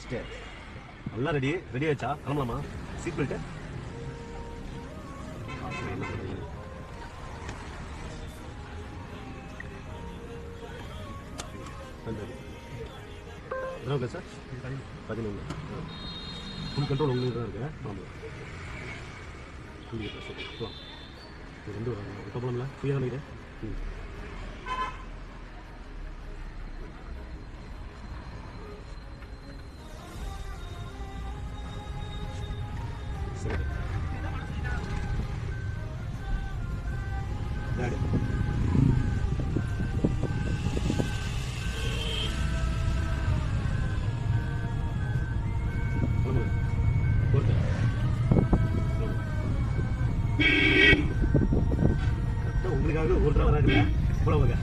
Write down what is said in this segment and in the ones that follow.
First எல்லாம் ready ready ஆச்சா? கிளம்பலாமா? சீட் பெல்ட்டு எத்தனை சார் பதினொன்று. ஃபுல் கண்ட்ரோல் உங்களுக்கு தான் இருக்கு. ஆமாம் புரியுது சரி போகலாம் இது ரெண்டு வராங்க இப்போ போகலாம்ல ஃப்ரீயாக தான் ம். டாடி உங்களுக்காக ஒரு தடவை வராங்க போலவாங்க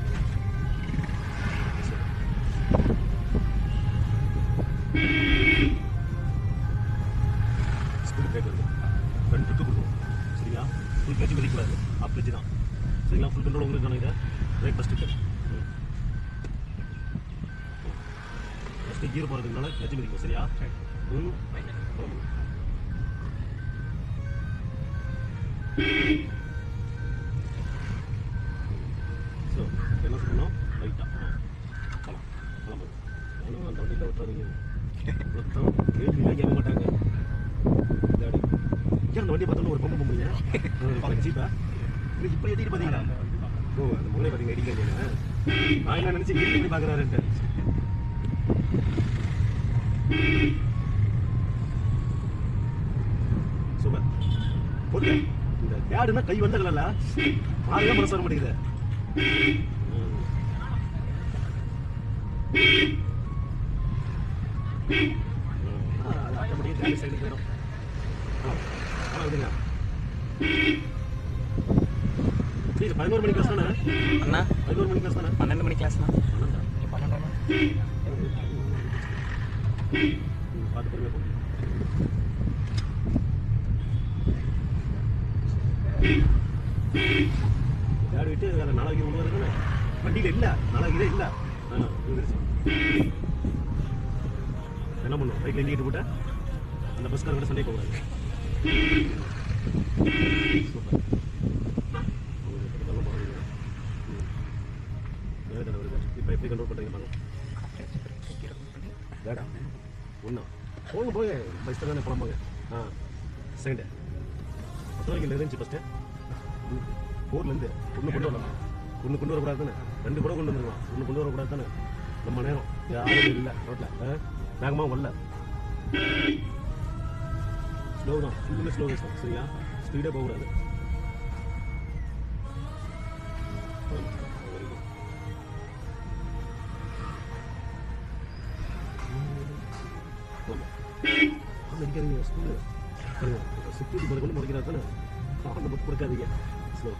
ஸ்கூல் பிரேக் வருது. ஃப்ரண்ட் கொடுக்கும் ஃபுல் கிளச்சு மிதிக்கூடாது அப் தான். சரிங்களா ஃபுல் கண்ட்ரோல் உங்களுக்கு நினைக்கிற பிரேக் ஃபஸ்ட்டு ஃபஸ்ட்டு கீர் போகிறதுனால கிளச்சு மிதிக்கும் சரியா ம் ஸோ என்ன சொல்லணும் லைட்டாக போகலாம் கிளம்பு ஆனால் அந்த வண்டியில் விட்டுறாதீங்க மொத்தம் கேள்விலாம் கேட்க மாட்டாங்க டாடி ஏன் அந்த வண்டியை பார்த்தோன்னு ஒரு பொம்பை பொம்பைங்க பார்க்க சீப்பா இல்லை இப்படி எட்டிட்டு பார்த்தீங்களா ஓ அந்த முறை பார்த்தீங்க அடிக்கிறீங்க நான் என்ன நினச்சி கேள்வி பண்ணி பார்க்குறாருன்ட்டு சூப்பர் ஓகே இந்த டேடுனா கை வந்த கலர்ல மாறியே மனசு வர மாட்டேங்குது ம். ம். ஆ, அது ஆ ஆ, பதினோரு மணி கிளாஸ் தானே? அண்ணா பதினோரு மணி கிளாஸ் தானே? பன்னெண்டு மணி? பன்னெண்டு? ம், பார்த்து பொறுமையா போ. யார் விட்டு வேற நாளைக்கு கொண்டு வருதுன்னு வண்டியில இல்ல நாளைக்கு இல்ல. என்ன பண்ணும்? பைக்ல இண்டிகேட் போட்ட அந்த பஸ்கார கூட சண்டை போகாது. சூப்பர் உங்களுக்கு நல்ல மாறுங்க. ம். வேற கடை வருது இப்போ எப்படி கண்ட்ரோல் பண்ணுறீங்க பாருங்க. வேடா. ஒன்றா போங்க போங்க. பஸ் தானே போகலாம் போங்க ஆ செகண்டு பத்து வரைக்கும் இருந்துச்சு ஃபஸ்ட்டு ஊர்லேருந்து ஒன்று கொண்டு வரலாம். ஒன்று கொண்டு வரக்கூடாது தானே? ரெண்டு கூட கொண்டு வந்துருக்கலாம். ஒன்று கொண்டு வரக்கூடாது தானே? நம்ம நேரம். யாரும் இல்லை ரோட்டில் வேகமாக வரல. ஸ்லோ தான். ஃபுல்லுமே ஸ்லோ தான் சரியா? ஸ்பீடாக போகக்கூடாது. ஆமாம் அடிக்காதீங்க செக்யூரிட்டி முதல் கொண்டு முடிக்கிறாரு தானே காரணம் மட்டும் கொடுக்காதீங்க ஸ்லோ